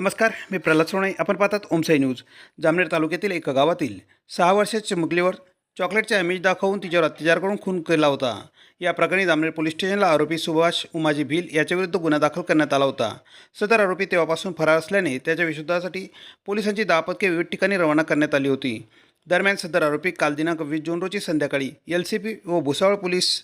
नमस्कार मी प्रल्हाद सोणे आपण पाहतात ओमसाई न्यूज. जामनेर तालुक्यातील एका गावातील सहा वर्षाच्या मुगलीवर चॉकलेटचा इमेज दाखवून तिच्यावर अत्याचार करून खून केला होता. या प्रकरणी जामनेर पोलीस स्टेशनला आरोपी सुभाष उमाजी भिल याच्याविरुद्ध गुन्हा दाखल करण्यात आला होता. सदर आरोपी तेव्हापासून फरार असल्याने त्याच्या विशोधासाठी पोलिसांची दहा विविध ठिकाणी रवाना करण्यात आली होती. दरम्यान सदर आरोपी काल दिनांक वीस जून रोजी संध्याकाळी एल सी पी व भुसावळ पोलीस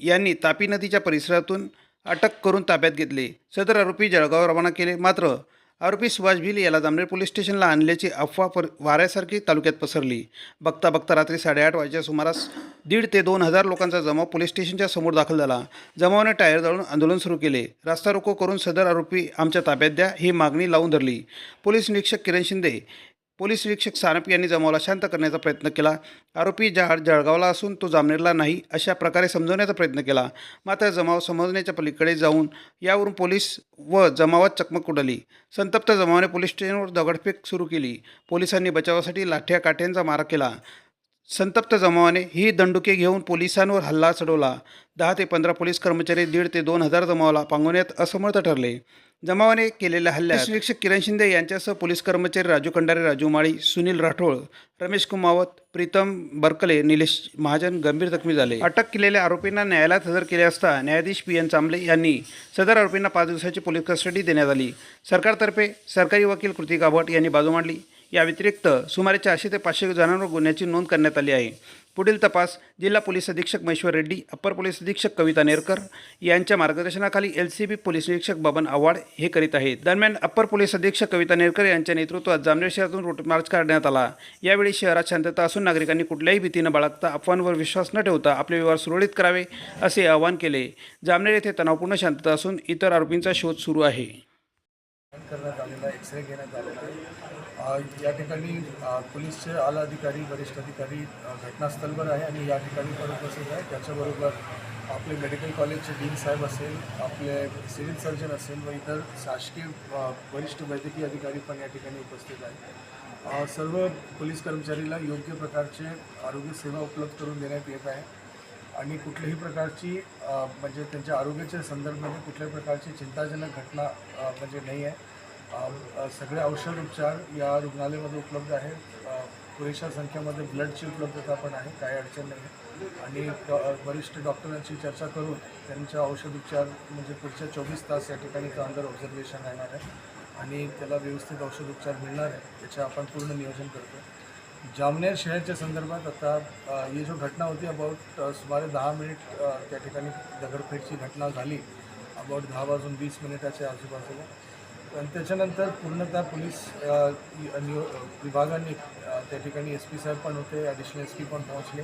यांनी तापी नदीच्या परिसरातून अटक करून ताब्यात घेतले. सदर आरोपी जळगाव रवाना केले मात्र आरोपी सुभाष भिल याला जामनेर पोलीस स्टेशनला आणल्याची अफवा पर वाऱ्यासारखी तालुक्यात पसरली. बघता बघता रात्री साडेआठ वाजेच्या सुमारास दीड ते दोन हजार लोकांचा जमाव पोलीस स्टेशनच्या समोर दाखल झाला. जमावाने टायर जाळून आंदोलन सुरू केले. रास्ता रोको करून सदर आरोपी आमच्या ताब्यात द्या ही मागणी लावून धरली. पोलीस निरीक्षक किरण शिंदे पोलीस निरीक्षक सानप यांनी जमावाला शांत करण्याचा प्रयत्न केला. आरोपी जहाड जळगावला असून तो जामनेरला नाही अशा प्रकारे समजवण्याचा प्रयत्न केला. मात्र जमाव समजण्याच्या पलीकडे जाऊन यावरून पोलीस व जमावात चकमक उडाली. संतप्त जमावाने पोलीस स्टेशनवर दगडफेक सुरू केली. पोलिसांनी बचावासाठी लाठ्या काठ्यांचा मारा केला. संतप्त जमावाने ही दंडुके घेऊन पोलिसांवर हल्ला चढवला. दहा ते पंधरा पोलीस कर्मचारी दीड ते दोन हजार जमावाला पांगवण्यात असमर्थ ठरले. जमावाने केलेल्या हल्ल्यात निरीक्षक किरण शिंदे यांच्यासह पोलीस कर्मचारी राजू खंडारे राजू माळी सुनील राठोळ रमेश कुमावत प्रीतम बरकले निलेश महाजन गंभीर जखमी झाले. अटक केलेल्या आरोपींना न्यायालयात हजर केले असता न्यायाधीश पी एन चांबले यांनी सदर आरोपींना पाच दिवसाची पोलीस कस्टडी देण्यात आली. सरकारतर्फे सरकारी वकील कृती गाभट यांनी बाजू मांडली. या व्यतिरिक्त सुमारे चारशे ते पाचशे जणांवर गुन्ह्याची नोंद करण्यात आली आहे. पुढील तपास जिल्हा पोलीस अधीक्षक महेश्वर रेड्डी अप्पर पोलीस अधीक्षक कविता नेरकर यांच्या मार्गदर्शनाखाली एल सी बी पोलीस निरीक्षक बबन आव्हाड हे करीत आहेत दरम्यान अप्पर पोलीस अधीक्षक कविता नेरकर यांच्या नेतृत्वात जामनेर शहरातून रूट मार्च काढण्यात आला. यावेळी शहरात शांतता असून नागरिकांनी कुठल्याही भीतीनं बाळगता अफवांवर विश्वास न ठेवता आपले व्यवहार सुरळीत करावे असे आवाहन केले. जामनेर येथे तणावपूर्ण शांतता असून इतर आरोपींचा शोध सुरू आहे. या ठिकाणी पोलीसचे आला अधिकारी वरिष्ठ अधिकारी घटनास्थळवर आहे आणि या ठिकाणी पण उपस्थित आहे. त्याच्याबरोबर आपले मेडिकल कॉलेजचे डीन साहेब असेल आपले सिव्हिल सर्जन असेल व इतर शासकीय वरिष्ठ वैद्यकीय अधिकारी पण या ठिकाणी उपस्थित आहेत. सर्व पोलीस कर्मचारीला योग्य प्रकारचे आरोग्य सेवा उपलब्ध करून देण्यात येत आहे. आणि कुठल्याही प्रकारची म्हणजे त्यांच्या आरोग्याच्या संदर्भामध्ये कुठल्याही प्रकारची चिंताजनक घटना म्हणजे नाही आहे. सगळे औषध उपचार या रुग्णालयामध्ये उपलब्ध आहेत. पुरेशा संख्येमध्ये ब्लडची उपलब्धता पण आहे काही अडचण नाही. आहे आणि वरिष्ठ डॉक्टरांची चर्चा करून त्यांच्या औषध उपचार म्हणजे पुढच्या चोवीस तास या ठिकाणी तो अंदर ऑब्झर्वेशन राहणार आहे. आणि त्याला व्यवस्थित औषध उपचार मिळणार आहे त्याचे आपण पूर्ण नियोजन करतो. जामनेर शहराच्या संदर्भात आता ही जो घटना होती अबाउट सुमारे दहा मिनिट त्या ठिकाणी दगडफेटची घटना झाली. अबाउट दहा वाजून वीस मिनिटाच्या आजूबाजूला. आणि त्याच्यानंतर पूर्णतः पोलीस विभागाने त्या ठिकाणी एस पी साहेब पण होते ॲडिशनल एस पी पण पोहोचले.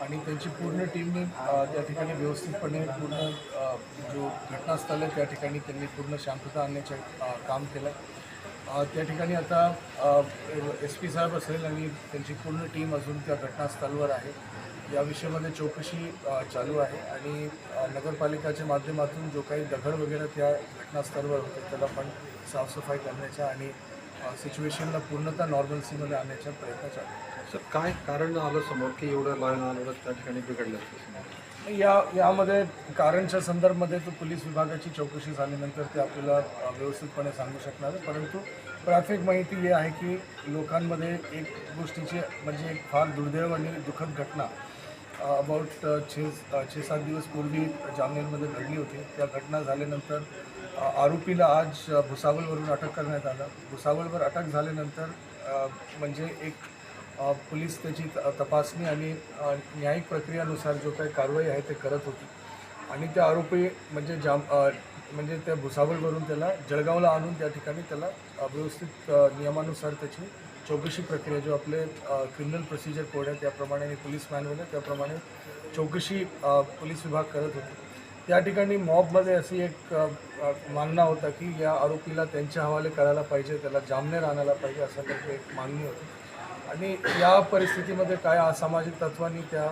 आणि त्यांची पूर्ण टीमने त्या ठिकाणी व्यवस्थितपणे पूर्ण जो घटनास्थळ आहे त्या ठिकाणी त्यांनी पूर्ण शांतता आणण्याचे काम केलं त्या ठिकाणी आता एस पी साहेब असेल आणि त्यांची पूर्ण टीम अजून त्या घटनास्थळावर आहे. या विषयामध्ये चौकशी चालू आहे आणि नगरपालिकाच्या माध्यमातून जो काही दगड वगैरे त्या घटनास्थळावर होते त्याला पण साफसफाई करण्याचा आणि सिच्युएशनला पूर्णतः नॉर्मल्सीमध्ये आणण्याचा प्रयत्न चालू सर काय कारण आलं समोर की एवढं लहान आलं त्या ठिकाणी बिघडलं या यामध्ये कारणच्या संदर्भामध्ये तो पोलीस विभागाची चौकशी झाल्यानंतर ते आपल्याला व्यवस्थितपणे सांगू शकणार आहे परंतु प्राथमिक माहिती ही आहे की लोकांमध्ये एक गोष्टीची म्हणजे एक फार दुर्दैव आणि दुःखद घटना अबाउट छे छे सात दिवस पूर्वी जामनेरमध्ये घडली होती. त्या घटना झाल्यानंतर आरोपीला आज भुसावळवरून अटक करण्यात आलं. भुसावळवर अटक झाल्यानंतर म्हणजे एक पोलीस त्याची त- तपासणी आणि न्यायिक प्रक्रियानुसार जो काही कारवाई आहे ते करत होती. आणि त्या आरोपी म्हणजे जाम म्हणजे त्या भुसावळवरून त्याला जळगावला आणून त्या ठिकाणी त्याला व्यवस्थित नियमानुसार त्याची चौकशी प्रक्रिया जो आपले क्रिमिनल प्रोसिजर कोड आहे त्याप्रमाणे आणि पोलीस मॅन्युअल आहे त्याप्रमाणे चौकशी पोलीस विभाग करत होते. त्या ठिकाणी मॉबमध्ये अशी एक मागणा होता की या आरोपीला त्यांच्या हवाले करायला पाहिजे त्याला जामनेर आणायला पाहिजे असं त्यांची एक मागणी होती. आणि या परिस्थितीमध्ये काय असामाजिक तत्वांनी त्या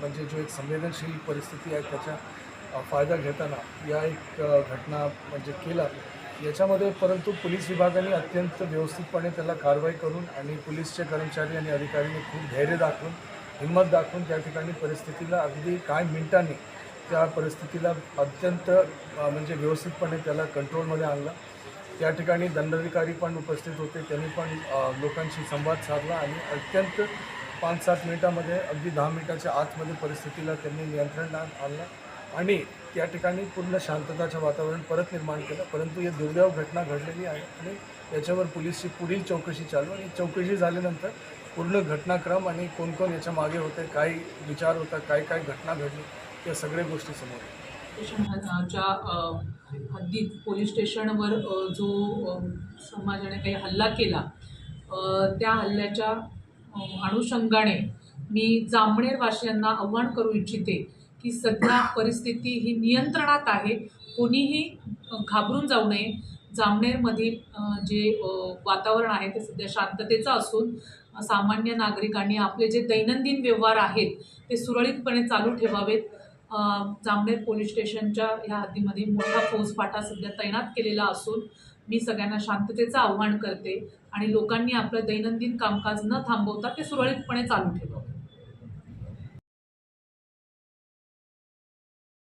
म्हणजे जो एक संवेदनशील परिस्थिती आहे त्याच्या फायदा घेताना या एक घटना म्हणजे केला. याच्यामध्ये परंतु पोलीस विभागाने अत्यंत व्यवस्थितपणे त्याला कारवाई करून आणि पोलीसचे कर्मचारी आणि अधिकाऱ्यांनी खूप धैर्य दाखवून हिंमत दाखवून त्या ठिकाणी परिस्थितीला अगदी काही मिनिटांनी त्या परिस्थितीला अत्यंत म्हणजे व्यवस्थितपणे त्याला कंट्रोलमध्ये आणलं. त्या ठिकाणी दंडाधिकारी पण उपस्थित होते. त्यांनी पण लोकांशी संवाद साधला आणि अत्यंत पाच सात मिनिटामध्ये अगदी दहा मिनिटाच्या आतमध्ये परिस्थितीला त्यांनी नियंत्रणात आणलं. आणि त्या ठिकाणी पूर्ण शांतताचं वातावरण परत निर्माण केलं परंतु या दुर्दैव घटना घडलेली आहे आणि त्याच्यावर पोलीसची पुढील चौकशी चालू आणि चौकशी झाल्यानंतर पूर्ण घटनाक्रम आणि कोण कोण याच्या मागे होते काय विचार होता काय काय घटना घडली या सगळ्या गोष्टी समोर येतात. हद्दीत पोलीस स्टेशनवर जो समाजाने काही हल्ला केला त्या हल्ल्याच्या अनुषंगाने मी जामणेर वासियांना आव्हान करू इच्छिते की सध्या परिस्थिती ही नियंत्रणात आहे. कोणीही घाबरून जाऊ नये. जामनेरमधील जे वातावरण आहे ते सध्या शांततेचं असून सामान्य नागरिकांनी आपले जे दैनंदिन व्यवहार आहेत ते सुरळीतपणे चालू ठेवावेत. जामनेर पोलीस स्टेशनच्या ह्या हद्दीमध्ये मोठा फौजफाटा सध्या तैनात केलेला असून मी सगळ्यांना शांततेचं आव्हान करते आणि लोकांनी आपलं दैनंदिन कामकाज न थांबवता ते सुरळीतपणे चालू ठेवावं.